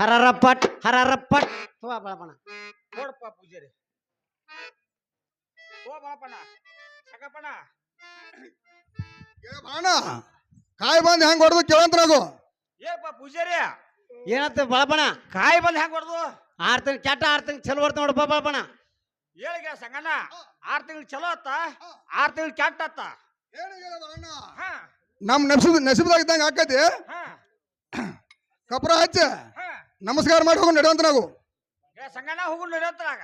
ಹರರಪ್ಪಟ್ ಹರರಪ್ಪಟ್. ಹೋ ಬಳಪಣ ನೋಡಪ್ಪ ಪೂಜಾರಿ. ಓ ಬಾಪಣ್ಣ ಸಕಪ್ಪಣ್ಣ ಏ ಬಾಣ ಕಾಯಿ ಬಂದ್ ಹೆಂಗ್ ಹೊಡೆದು ಕೇಳಂತ ಏ ಏಪ್ಪ ಪೂಜಾರಿ. ಏನತ್ತ ಬಳಪಣ ಕಾಯಿ ಬಂದ್ ಹೆಂಗ್ ಹೊಡೆದು? ಆರು ತಿಂಗ್ ಕೆಟ್ಟ ಆರು ತಿಂಗ್ ಚಲೋ ಬರ್ತಾವ ನೋಡಪ್ಪ ಬಳಪಣ ಹೇಳಿಗೆ ಸಂಗಣ್ಣ ಆರು ತಿಂಗಳು ಚಲೋ ಅತ್ತ ಆರ್ ತಿಂಗಳು ಕೆಟ್ಟ ಅತ್ತ. ಹಾ. ನಮ್ ನಸಿಬ್ ನಸಿಬದಾಗ ಇದ್ದಂಗ ಆಕತಿ. ಹಾ. ಕಪ್ರ ಹಚ್ಚ. ಹಾ. ನಮಸ್ಕಾರ ಮಾಡಿ ಹೋಗಿ ನಡೆಯುವಂತ ನಾವು. ಏ ಸಂಗಣ್ಣ ಹೋಗು ನಡೆಯತ್ತರಾಗ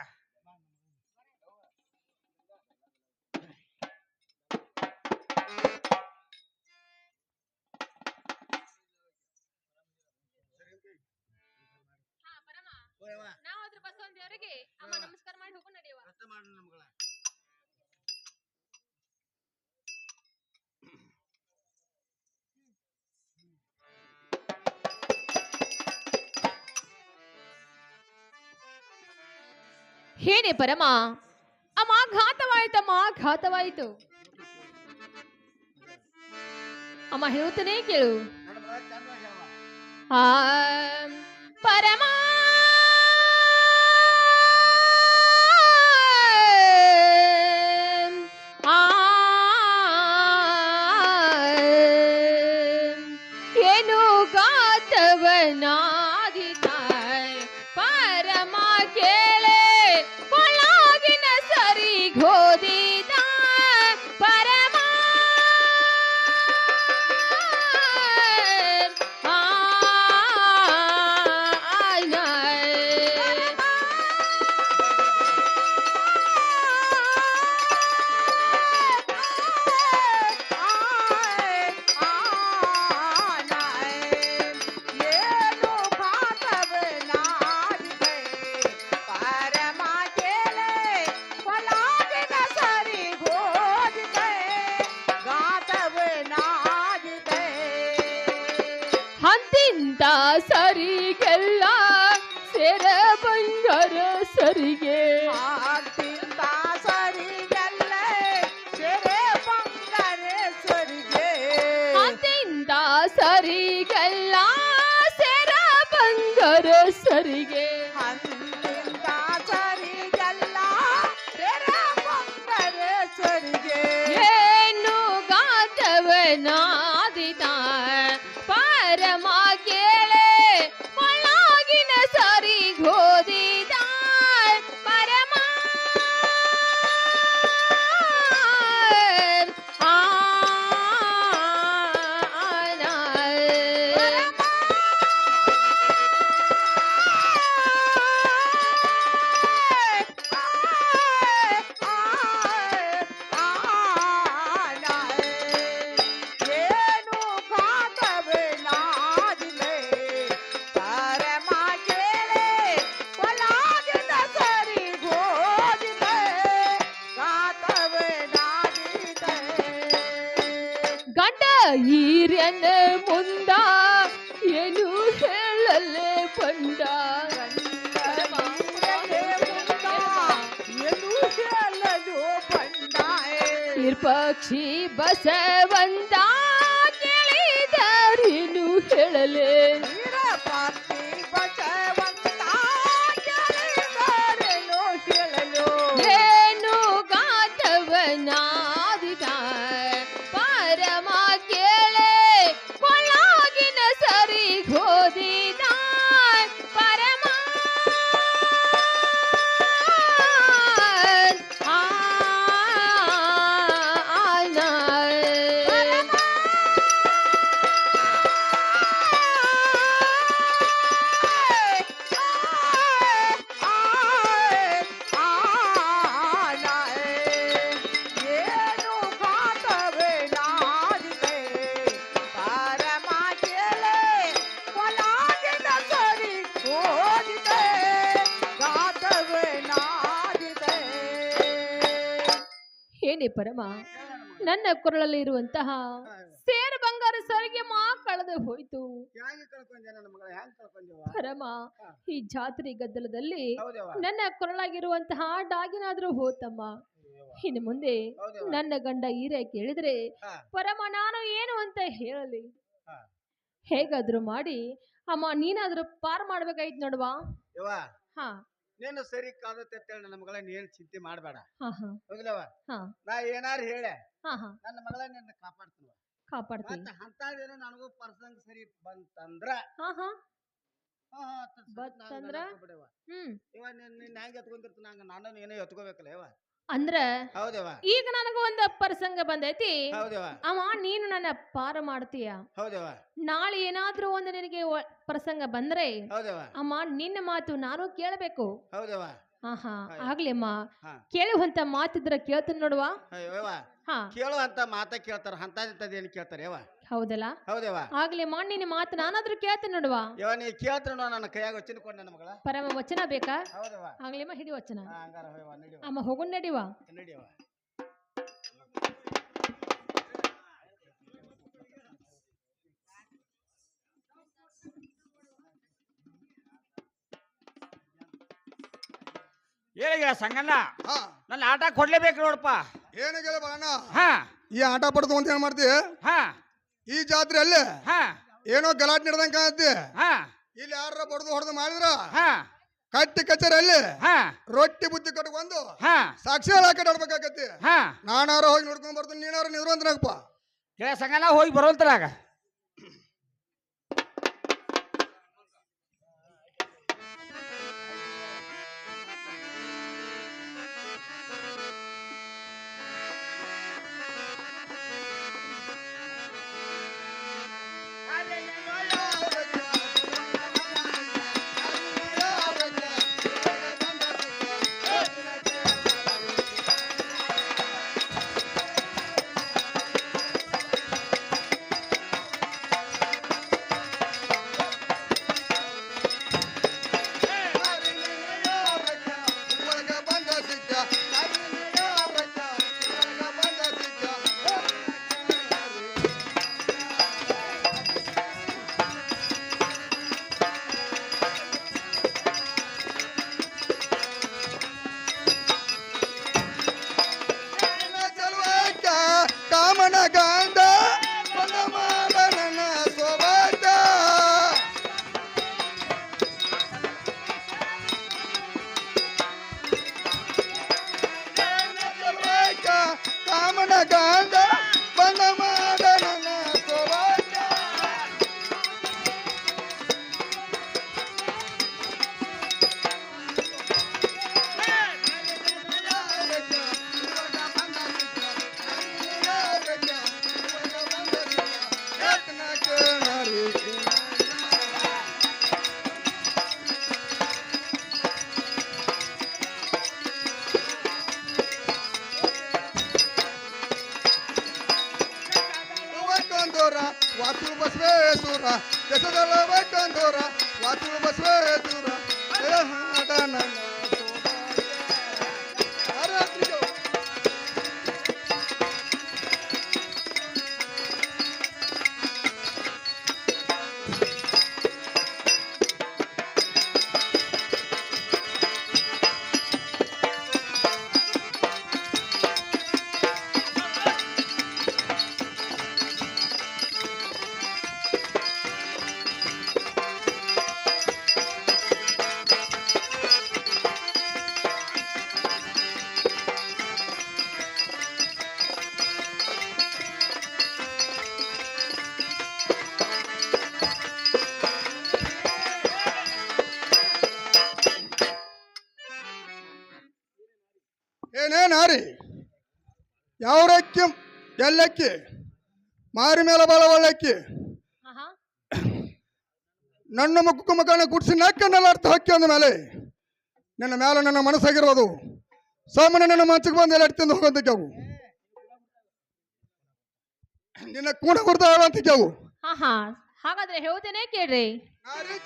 ನಾವ್ ಅದ್ರ ಬಸವನ ದೇವರಿಗೆ ಅಮ್ಮ ನಮಸ್ಕಾರ ಮಾಡಿ ಹೋಗು ನಡೆಯುವ. ಏನೇ ಪರಮ. ಅಮ್ಮ ಘಾತವಾಯ್ತಮ್ಮ ಘಾತವಾಯಿತು. ಅಮ್ಮ ಹೇಳ್ತಾನೆ ಕೇಳು. ಆ ಪರಮ. ಏನು ಗಾತವನಾದಿತ passarinho. ಪಕ್ಷಿ ಬಸವಂತ ಕೇಳಿದರಿನು ಹೇಳಲೆ ಪರಮ ನನ್ನ ಕೊರಳಲ್ಲಿ ಇರುವಂತಹ ಸೇರ ಬಂಗಾರ ಸರಿಗೆ ಮಾ ಕಳೆದು ಹೋಯ್ತು. ಪರಮ ಈ ಜಾತ್ರೆ ಗದ್ದಲದಲ್ಲಿ ನನ್ನ ಕೊರಳಾಗಿರುವಂತಹ ಡಾಗಿನಾದ್ರೂ ಹೋತಮ್ಮ. ಇನ್ನು ಮುಂದೆ ನನ್ನ ಗಂಡ ಹೀರೆ ಕೇಳಿದ್ರೆ. ಪರಮ ನಾನು ಏನು ಅಂತ ಹೇಳಲಿ. ಹೇಗಾದ್ರೂ ಮಾಡಿ ಅಮ್ಮ ನೀನಾದ್ರೂ ಪಾರ್ ಮಾಡ್ಬೇಕಾಯ್ತು ನೋಡುವ? ಹಾ. ನೀನು ಸರಿ ಕಾಗತ್ತೆ ಅಂತ ಹೇಳಿ ನನ್ನ ಮಗಳ ಏನ್ ಚಿಂತೆ ಮಾಡಬೇಡ. ಹೋಗ್ಲವ. ನಾ ಏನಾರು ಹೇಳೆ. ನನ್ನ ಮಗಳ ನಿನ್ನ ಕಾಪಾಡ್ತೀವ ಕಾಪಾಡ್ತೀನಿ. ಅಂತದೇನೋ ನನಗೂ ಪರ್ಸಂಗ್ ಸರಿ ಬಂತಂದ್ರ? ಇವ. ನಿನ್ ನಿನ್ನ ಹೆಂಗ್ ಎತ್ಕೊಂಡಿರ್ತೀನಿ ಹಂಗ ನಾನು ಏನೋ ಎತ್ಕೋಬೇಕಲ್ಲ ಯವ್ವ ಅಂದ್ರ ಈಗ ನನಗ ಒಂದ ಪ್ರಸಂಗ ಬಂದೈತಿ. ಅವ ನೀನು ನನ್ನ ಪಾರ ಮಾಡ್ತೀಯ? ನಾಳೆ ಏನಾದ್ರೂ ಒಂದು ನಿನಗೆ ಒ- ಪ್ರಸಂಗ ಬಂದ್ರೆ ಅಮ್ಮ ನಿನ್ನ ಮಾತು ನಾನು ಕೇಳಬೇಕು. ಹೌದವ ಹಾ ಹಾ. ಆಗ್ಲಿ ಅಮ್ಮ. ಹಾ. ಕೇಳುವಂತ ಮಾತಿದ್ರ ಕೇಳ್ತೀನಿ ನೋಡುವ. ಕೇಳುವಂತ ಹಾ. ಕೇಳೋ ಅಂತ ಮಾತ ಕೇಳ್ತಾರ ಹಂತ ಕೇಳ್ತಾರೆ ಕೇಳ್ತಾರ ಯವ್ವ ಹೌದಲ್ಲ? ಹೌದವ ಆಗ್ಲಿ ನಿನ್ನ ಮಾತು ನಾನಾದ್ರೂ ಕೇಳ್ತೀನಿ ನೋಡುವ. ಯವ್ವ ನೀ ಕೇಳ್ತಾರ ನನ್ನ ಕೈಯಾಗ ವಚನ ಕೊಡ್ ನನ್ನ ಮಗಳ. ಪರಮ ವಚನ ಬೇಕಾ? ಹೌದವ ಆಗ್ಲಿ ಅಮ್ಮ ಹಿಡಿ ವಚನ. ಹಾ, ಹಂಗಾರ ಹೋಯವ್ವ ನಡಿವ ಅಮ್ಮ ಹೋಗು ನಡಿವ. ನಡಿಯವ ಹೇಳಿಗ ಸಂಗಣ್ಣ. ಹಾ. ನನ್ನ ಆಟ ಕೊಡ್ಲೇಬೇಕು ನೋಡಪ್ಪ. ಏನಾಗಿಲ್ಲ ಬಾಳಣ್ಣ? ಹಾ. ಈ ಆಟ ಪಡೆದು ಅಂತ ಏನ್ ಮಾಡ್ತಿ? ಹಾ. ಈ ಜಾತ್ರೆ ಅಲ್ಲಿ? ಹಾ. ಏನೋ ಗಲಾಟೆ ನಡೆದಂಗ ಇಲ್ಲಿ ಯಾರ ಬಡದು ಹೊಡೆದು ಮಾಡಿದ್ರ? ಹಾ. ಕಟ್ಟಿ ಕಚೇರಿ ಅಲ್ಲಿ ಹಾ. ರೊಟ್ಟಿ ಬುದ್ಧಿ ಕಟ್ಕೊಂಡು ಹಾ. ಸಾಕ್ಷಿ ಹಾಕಿ ಆಡ್ಬೇಕಾಗತ್ತಿ ಹಾ. ನಾನಾರ ಹೋಗಿ ನೋಡ್ಕೊಂಡ್ ಬರ್ತೀನಿ ನೀನಾರ ಕೇಳ ಸಂಗಣ್ಣ ಹೋಗಿ ಬರೋಲ್ತರಾಗ Omega. ಏನೇನ್ ಹಾರಿ ಯಾವ್ರಕ್ಕಿ ಎಲ್ಲಕ್ಕಿ ಮಾರಿ ಮೇಲೆ ಬಾಳ ಒಳ್ಳಕ್ಕಿ ನನ್ನ ಮುಖ ಮಗನ ಗುಡ್ಸಿ ನಕ್ಕನ್ನೆಲ್ಲ ಅರ್ಥ ಹಾಕಿ ಅಂದ ಮೇಲೆ ನನ್ನ ಮೇಲೆ ನನ್ನ ಮನಸ್ಸಾಗಿರೋದು. ಸಾಮಾನ್ಯ ನನ್ನ ಮಂಚಕ್ಕೆ ಬಂದು ಎಲ್ಲ ತಿಂದು ಹೋಗೋದಕ್ಕೆವು ನಿನ್ನ ಕೂಡ ಕೊಡ್ತಾವ ಅಂತಿದ್ದೆವು ಹಾ ಹಾ ಹಾಗಾದ್ರೆ ಹೇಳ್ತೇನೆ ಕೇಳ್ರಿ. ನಾರಿ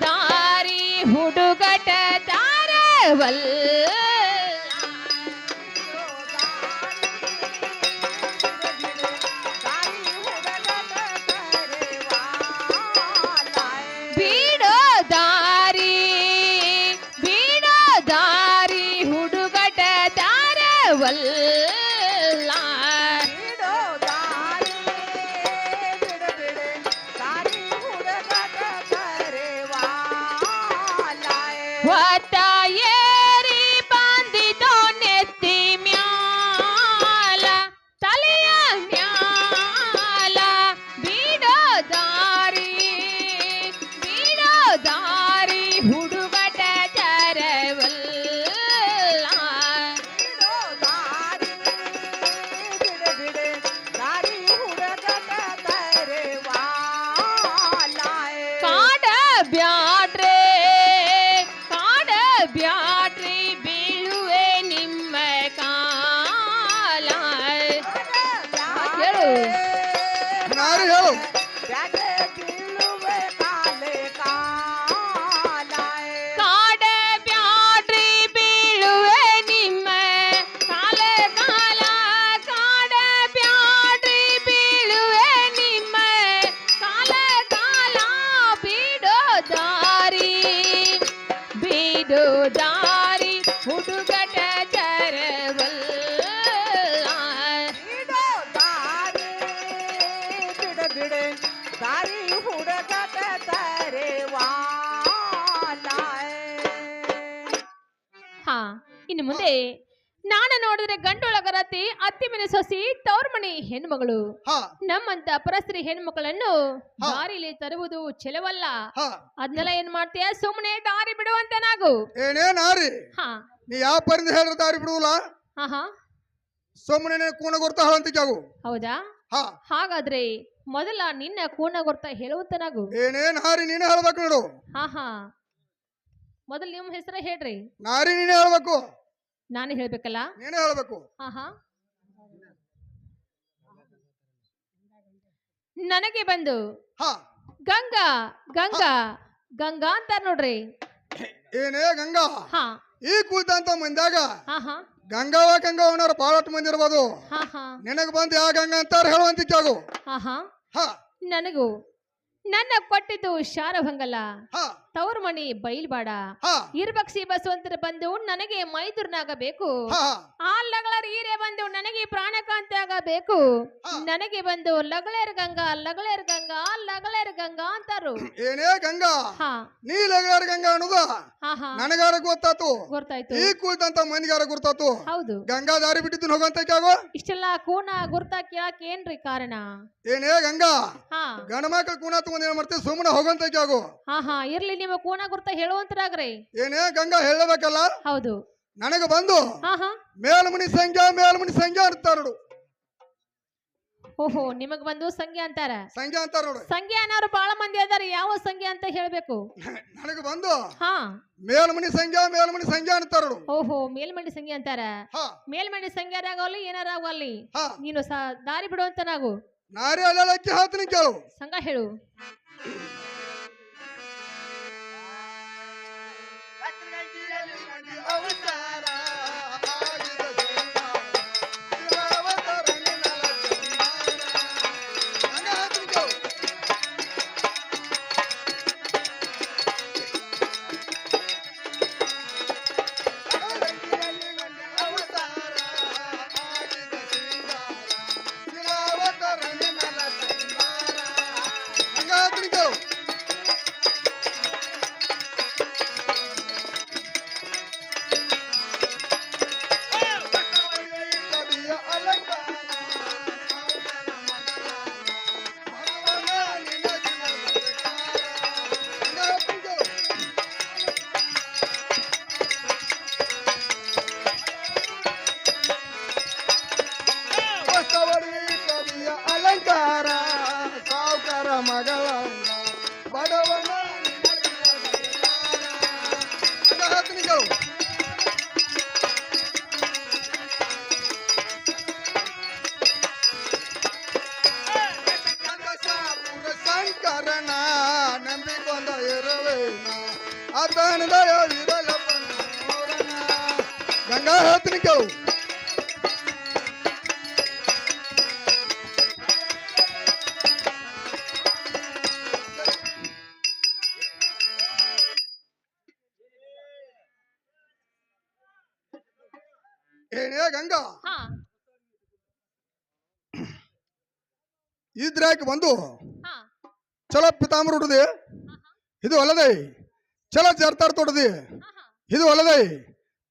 ದಾರಿ ಹುಡುಗಟ ತಾರವಲ್ಲ ಬಿಡೋ ದಾರಿ ಹುಡುಗಟ ಜರವಲ್ಲ ಬಿಡೋ ದಾರಿ ಬಿಡ ಬಿಡೆ ದಾರಿ ಹುಡುಗಾಟ ತರೆವಾಲಾಯ್. ಹಾ ಇನ್ನು ಮುಂದೆ ನೋಡಿದ್ರೆ ಗಂಡೊಳಗರತಿ ಅತ್ತಿ ಮನೆ ಸೊಸಿ ತವ್ರ ಮನೆ ಹೆಣ್ಮಗಳು. ಹಾ. ನಮ್ಮಂತ ಪರಸ್ತ್ರಿ ಹೆಣ್ಮಕ್ಳನ್ನು. ದಾರಿಲಿ ತರುವುದು ಚೆಲವಲ್ಲ. ಹಾ. ಅದನ್ನೆಲ್ಲ ಏನ್ ಮಾಡ್ತೀಯ? ಸುಮ್ಮನೆ ದಾರಿ ಬಿಡುವಂತೆ ನಾವು ಏನೇ ನಾರಿ. ಹಾ. ನೀ ಯಾವ ಪರಿಂದ ಹೇಳಿದ್ರೆ ದಾರಿ ಬಿಡುವಲ್ಲ? ಹಾ ಹಾ. ಸುಮ್ಮನೆ ಕೂಣ ಗುರ್ತ ಹೇಳಂತಿಕ್ಕಾಗು ಹೌದಾ? ಹಾ. ಹಾಗಾದ್ರೆ ಮೊದಲ ನಿನ್ನ ಕೂನ ಗೊರ್ತ ಹೇಳುವಂತ ನಾಗು. ಏನೇ ನಾರಿ ನೀನೇ ಹೇಳ್ಬೇಕು ನೋಡು. ಹಾ ಹಾ. ಮೊದಲು ನಿಮ್ಮ ಹೆಸರ ಹೇಳ್ರಿ. ನಾರಿ ನೀನೇ ಹೇಳ್ಬೇಕು. ನಾನು ಹೇಳ್ಬೇಕಲ್ಲ? ನೀನೇ ಹೇಳ್ಬೇಕು. ಹಾ ಹಾ ನನಗೆ ಬಂದು ಹಾ. ಗಂಗಾ ಗಂಗಾ ಗಂಗಾ ಅಂತಾರ ನೋಡ್ರಿ. ಏನೇ ಗಂಗಾ? ಹಾ. ಈ ಕೂತಂತ ಮಂದ್ಯಾಗ ಹಾ ಹಾ ಗಂಗಾವ ಗಂಗಾವನವ್ರ ಬಹಳಷ್ಟು ಮಂದಿ ಇರ್ಬೋದು. ಹಾ ಹಾ ನಿನಗ್ ಬಂದು ಯಾವ ಗಂಗಾ ಅಂತಾರ ಹೇಳುವಂತಿದ್ದಾಗು ಹಾ ಹಾ ಹಾ. ನನಗೂ ನನ್ನ ಕೊಟ್ಟಿದ್ದು ಶಾರಭಂಗಲ. ತವ್ರ ಮಣಿ ಬೈಲ್ಬಾಡ ಇರ್ಬಕ್ಸಿ ಬಸವಂತರ ಬಂದು ನನಗೆ ಮೈದುರ್ನಾಗಬೇಕು. ಆ ಲಗಳರ್ ಈರೆ ಬಂದು ನನಗೆ ಪ್ರಾಣಕಾಂತಿ ಆಗಬೇಕು. ನನಗೆ ಬಂದು ಲಗಳೇರ್ ಗಂಗಾ ಲಗಳೇರ್ ಗಂಗಾ ಲಗಳೇರ್ ಗಂಗಾ ಅಂತಾರು. ಏನೇ ಗಂಗಾ ಹಾ. ನೀ ಲಗಳೇರ್ ಗಂಗಾ ಅನ್ನೋದ ನನಗಾರ ಗೊತ್ತಾತು. ಗೊತ್ತಾಯ್ತು. ಈ ಕುಳಿತಂತ ಮನಿಗಾರ ಗುರ್ತಾತು ಹೌದು. ಗಂಗಾ ದಾರಿ ಬಿಟ್ಟಿದ್ದು ಹೋಗಂತಕ್ಕಾಗು ಇಷ್ಟೆಲ್ಲ ಕೂನ ಗುರ್ತಾ ಕೇಳಕ್ ಏನ್ರಿ ಕಾರಣ? ಏನೇ ಗಂಗಾ ಹಾ. ಮಕ್ಳು ಕೂನ ತಗೊಂಡ್ ಏನ್ ಮಾಡ್ತೀವಿ ಸುಮ್ಮನೆ ಹೋಗಂತಕ್ಕಾಗು ಹಾ ಹಾ. ಇರ್ಲಿ ನಿಮ್ಮ ಕೂನ ಗುರ್ತ ಹೇಳುವಂತರಾಗ್ರಿ. ಏನೇ ಗಂಗಾ ಹೇಳಬೇಕಲ್ಲ? ಹೌದು. ನನಗ ಬಂದು ಹಾ ಹಾ ಮೇಲ್ಮನಿ ಸಂಖ್ಯಾ ಮೇಲ್ಮನಿ ಸಂಖ್ಯಾ ಅಂತಾರ ನೋಡು. ಓಹೋ ನಿಮಗ್ ಬಂದು ಸಂಖ್ಯೆ ಅಂತಾರ? ಸಂಖ್ಯಾ ಅಂತಾರ ನೋಡು. ಸಂಖ್ಯೆ ಅನ್ನೋರು ಬಹಳ ಮಂದಿ ಅದಾರ ಯಾವ ಸಂಖ್ಯೆ ಅಂತ ಹೇಳ್ಬೇಕು? ನನಗ ಬಂದು ಹಾ. ಮೇಲ್ಮನಿ ಸಂಖ್ಯೆ ಮೇಲ್ಮನಿ ಸಂಖ್ಯಾ ಅಂತಾರ ನೋಡು. ಓಹೋ ಮೇಲ್ಮಂಡಿ ಸಂಖ್ಯೆ ಅಂತಾರ? ಹಾ. ಮೇಲ್ಮಂಡಿ ಏನಾರ ಏನಾರಾಗಲಿ ಹಾ. ನೀನು ದಾರಿ ಬಿಡುವಂತ ನಾವು ನಾರಿ ಅಲ್ಲಕ್ಕಿ ಹಾತೀನಿ ಕೇಳು. ಸಂಘ ಹೇಳು. ಶಂಕರನ ನಂಬಿಕೊಂಡ ಇರುವೇನ ಇರಲಪ್ಪ ನೋಡಣ. ಗಂಗಾ ಹೇಳ್ತೀನಿ ಕೇಳು. ಏನೇ ಗಂಗಾ? ಇದ್ರಾಕ ಬಂದು ಚಲೋ ಪಿತಾಂಬರ ಹುಡುದಿ ಇದು ಅಲ್ಲದೆ ಚಲೋ ಜರ್ತಾರ್ ತೊಡದಿ ಇದು ಅಲ್ಲದೆ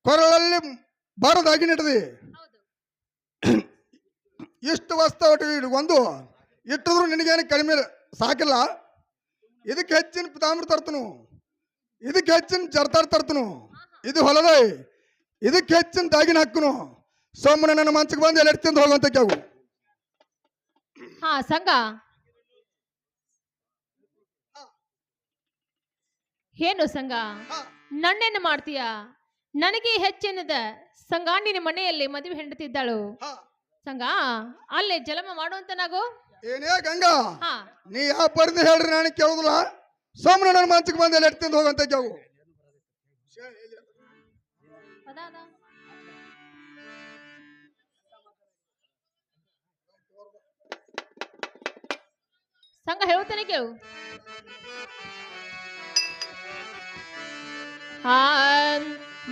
ಕೊರಳಲ್ಲಿ ಬಾರದಾಗಿ ನಿಟ್ಟದಿ. ಇಷ್ಟು ವಸ್ತು ಒಂದು, ಇಟ್ಟಿದ್ರು ನಿನಗೇನು ಕಡಿಮೆ ಸಾಕಿಲ್ಲ. ಇದಕ್ಕೆ ಹೆಚ್ಚಿನ ಪಿತಾಂಬರ ತರ್ತನು. ಇದಕ್ಕೆ ಹೆಚ್ಚಿನ ಜರ್ತಾರ್ ತರ್ತನು. ಇದು ಹೊಲದೈ ಇದಕ್ಕೆ ಹೆಚ್ಚಿನ ದಾಗಿನ ಹಾಕುನು ಸೋಮನ ನನ್ನ ಮಂಚಕ್ಕೆ ಬಂದು ಎಲ್ಲ ತಿಂದು ಹೋಗುವಂತ ಕೇವು ಹಾ, ಸಂಘ. ಏನು ಸಂಘ ನನ್ನೇನು ಮಾಡ್ತೀಯ? ನನಗೆ ಹೆಚ್ಚಿನದ ಸಂಗಾಂಡಿನ ಮನೆಯಲ್ಲಿ ಮದುವೆ ಹೆಂಡತಿದ್ದಾಳು. ಸಂಘ ಅಲ್ಲೇ ಜಲಮ ಮಾಡುವಂತ ನಾಗು ಏನೇ ಗಂಗಾ. ಹಾ. ನೀ ಯಾವ ಬರ್ದು ಹೇಳ್ರಿ ನನಗೆ ಕೇಳುದಿಲ್ಲ. ಸೋಮನ ನನ್ನ ಬಂದ ಎಲ್ಲ ತಿಂದು ಹೋಗುವಂತ ಜಾವು. ಸಂಘ ಹೇಳುತ್ತೇನೆ ಕೇಳು.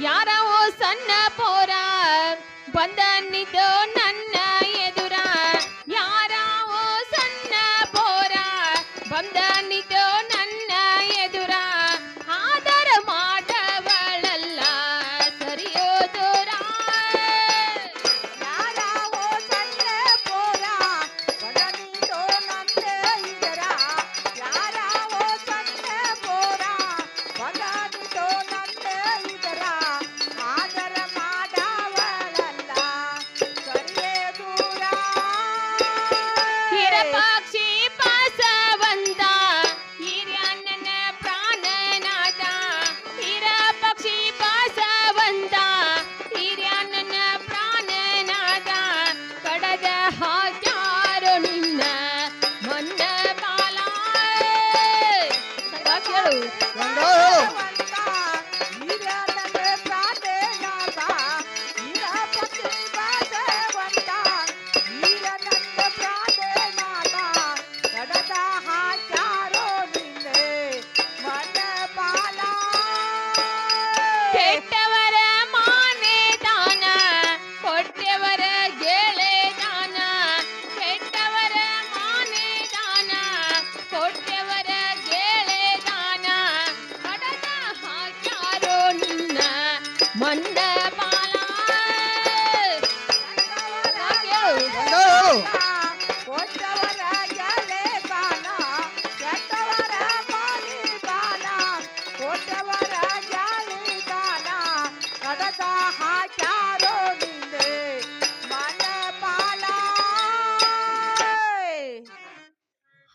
ಯಾರವೋ ಸಣ್ಣ ಪೋರ ಬಂದನಿದ್ದು ನನ್ನ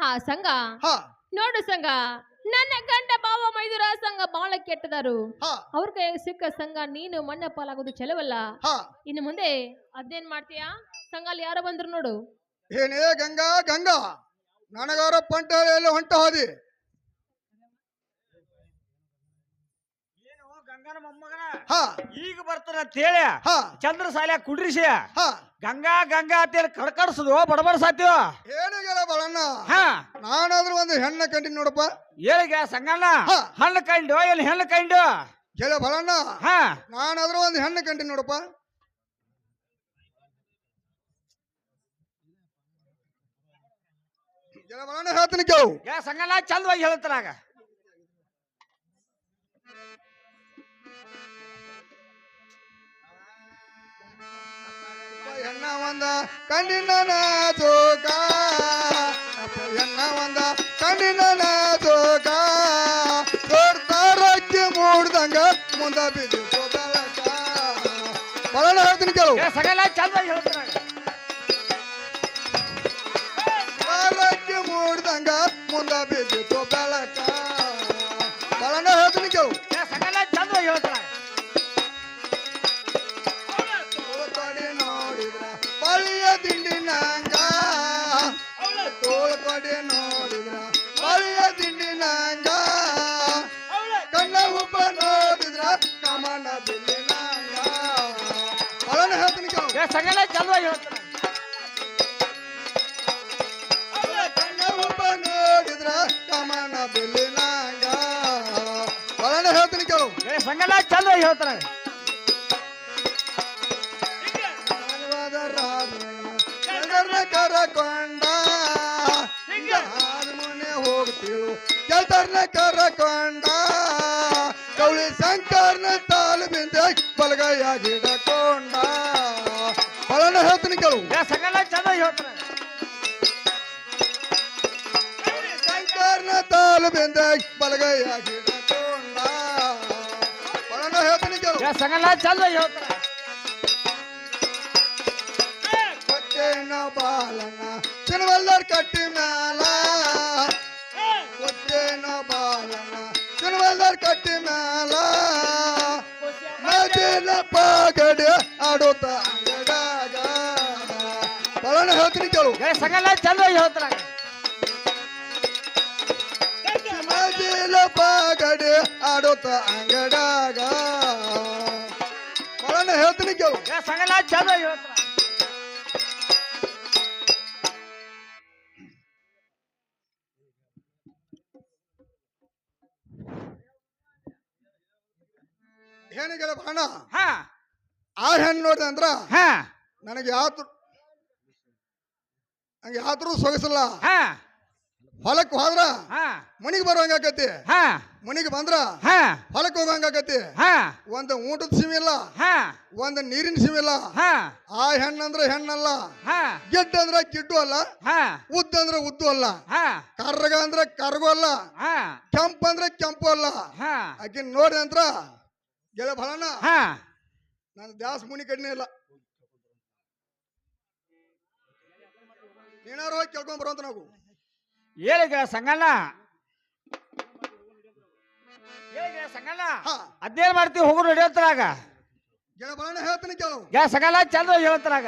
ಹಾ ಸಂಘ? ನೋಡು ಸಂಘ. ನನ್ನ ಗಂಡ ಬಾವ ಮೈದುರ ಸಂಘ ಬಾಳ ಕೆಟ್ಟದಾರು. ಅವ್ರ ಕೈಯಾಗ ಸಿಕ್ಕ ಸಂಘ ನೀನು ಮಣ್ಣ ಪಾಲಾಗೋದು ಚಲವಲ್ಲ ಇನ್ನು ಮುಂದೆ ಅದೇನ್ ಮಾಡ್ತೀಯಾ? ಸಂಘ ಅಲ್ಲಿ ಯಾರು ಬಂದ್ರು ನೋಡು. ಏನೇ ಗಂಗಾ ಗಂಗಾ. ನನಗಾರ ಪಂಟ ಹೊಂಟ ಹೋದಿ ಏನು ಗಂಗನ ಮೊಮ್ಮಗನ ಹಾ. ಈಗ ಬರ್ತಾನ ಅಂತ ಹೇಳಿ ಹಾ. ಚಂದ್ರ ಸಾಲ ಕುಡ್ರಿಸಿ. ಹಾ. ಗಂಗಾ ಗಂಗಾ ಅಂತೇಳಿ ಕಡ್ಕಡ್ಸದು. ಬಡಬಡ್ಸಾತೀವ ಏನು ಗೆಲ ಬಾಳಣ್ಣ? ಹಾ. ನಾನಾದ್ರೂ ಒಂದು ಹೆಣ್ಣ ಕಂಡಿನಿ ನೋಡಪ್ಪ. ಏಳಿಗೆ ಸಂಗಣ್ಣ. ಹಾ. ಹಣ್ಣು ಕಂಡು ಏನು ಹೆಣ್ಣು ಕಂಡು? ಗೆಲ ಬಾಳಣ್ಣ. ಹಾ. ನಾನಾದ್ರೂ ಒಂದು ಹೆಣ್ಣು ಕಂಡಿನಿ ನೋಡಪ್ಪ. ಗೆಳ ಬಾಳಣ್ಣ ಹೇಳ್ತೀನಿ ಕೇಳು. ಯಾ ಸಂಗಣ್ಣ ಚಂದವಾಗಿ ಹೇಳ್ತಾರಾಗ ಹೆಣ್ಣ ಒಂದ ಕಣ್ಣಿನ ಜೋಗ ಎನ್ನ ಒಂದ ಕಣ್ಣಿನ ಜೋಗ ತೋರ್ತಾರಕ್ಕೆ ಮೂಡ್ದಂಗ ಮುಂದ ಬಿದ್ದು ಬರೋಣ ಹೇಳ್ತೀನಿ ಕೇಳು. ಸಗಲ ಚಂದ ತಾರಕ್ಕೆ ಮೂಡ್ದಂಗ ಮುಂದ ಬಿದ್ದು ಬೆಳಕ ಕಮನ ಬಿಲ್ಲಿನಂಗ. ಬಾಳಣ್ಣ ಹೇಳ್ತೀನಿ ಕೇಳು. ಏ ಸಂಗಣ್ಣ ಚಂದವಾಗಿ ಹೇಳ್ತಾರಾಗ ಕರಕೊಂಡ. ಮುನೆ ಹೋಗ್ತೀವಿ ಕರಕೊಂಡ. ಗೌಳಿ ಶಂಕರ್ನ ತಾಲು ಬಿಂದ ಬಲಗೈಯ ಹಿಡಕೊಂಡ. ಹೇಳ್ತೀನಿ ಕೇಳು. ಸಗಲ ಸಂಗಣ್ಣ ಚಂದ ಹೇಳ್ತಾರ. ಶಂಕರ್ನ ತಾಲು ಬಿಂದ ಬಲಗೈಯ ಹಿಡಕೊಂಡ ಬಲನ ಹೇಳ್ತೀನಿ ಕೇಳು. ಯಾ ಸಂಗಣ್ಣ ಚಂದ ಹೇಳ್ತಾರ. ಕೊಚ್ಚೇನ ಬಾಲನ ಚಿನವಲ್ಲರ್ ಕಟ್ಟಿ ಮ್ಯಾಲ. ಕೊಚ್ಚೇನ ಬಾಲನ ಚಿನವಲ್ಲರ್ ಕಟ್ಟಿ ಮ್ಯಾಲ. ಪಾಗಡೆ ಆಡೋತ ಬಲನ ಹೇಳ್ತೀನಿ ಕೇಳು. ಸಂಗಣ್ಣ ಚಂದ ಹೇಳ್ತಾರ ಮದಿನ ಪಾಗಡೆ ಆಡೋತ ಅಂಗಡಾಗ. ಬಲನ ಹೇಳ್ತೀನಿ ಕೇಳು. ಸಂಗಣ್ಣ ಚಂದ ಹೇಳ್ತಾರ ಏನಿಗೆಲ್ಲ ಹಾ. ಆ ಹೆಣ್ಣು ನೋಡಿದೆ ಅಂದ್ರ ಹಾ. ನನಗೆ ಯಾತ್ರ ನಂಗೆ ಯಾತ್ರೂ ಸೊಗಸಲ್ಲ. ಹಾ. ಹೊಲಕ್ಕೆ ಹೋದ್ರ ಹಾ. ಮನಿಗೆ ಬರುವಂಗಾಕತಿ ಹಾ. ಮನಿಗೆ ಬಂದ್ರ ಹಾ. ಹೊಲಕ್ಕೆ ಹೋಗಂಗಾಕತಿ ಹಾ. ಒಂದು ಊಟದ ಸೀಮೆ ಇಲ್ಲ. ಹಾ. ಒಂದು ನೀರಿನ ಸೀಮೆ ಇಲ್ಲ. ಹಾ. ಆ ಹೆಣ್ಣಂದ್ರ ಹೆಣ್ಣಲ್ಲ. ಹಾ. ಗೆಡ್ಡ ಅಂದ್ರೆ ಗಿಡ್ಡು ಅಲ್ಲ. ಹಾ. ಉದ್ದ ಅಂದ್ರೆ ಉದ್ದು ಅಲ್ಲ. ಹಾ. ಕರ್ರಗ ಅಂದ್ರೆ ಕರ್ಗು ಅಲ್ಲ. ಹಾ. ಕೆಂಪು ಅಂದ್ರೆ ಕೆಂಪು ಅಲ್ಲ. ಹಾ. ಆಕಿನ್ ನೋಡಿ ಅಂದ್ರ ಗೆಳ ಫಲನ ಹಾ. ನನ್ನ ದ್ಯಾಸ್ ಮುನಿ ಕಡಿಮೆ ಇಲ್ಲ. ನೀನಾರು ಹೋಗಿ ಕೇಳ್ಕೊಂಡ್ ಬರುವಂತ ನಾವು. ಏಳಿಗೆ ಸಂಗಣ್ಣ. ಏಳಿಗೆ ಸಂಗಣ್ಣ. ಹಾ. ಅದೇನ್ ಮಾಡ್ತೀವಿ ಹೋಗ್ರು ನಡೆಯತ್ತರಾಗ ಗೆಳ ಫಲನ ಹೇಳ್ತೀನಿ ಕೇಳು. ಯಾ ಸಂಗಣ್ಣ ಚಂದ್ರ ಹೇಳ್ತಾರಾಗ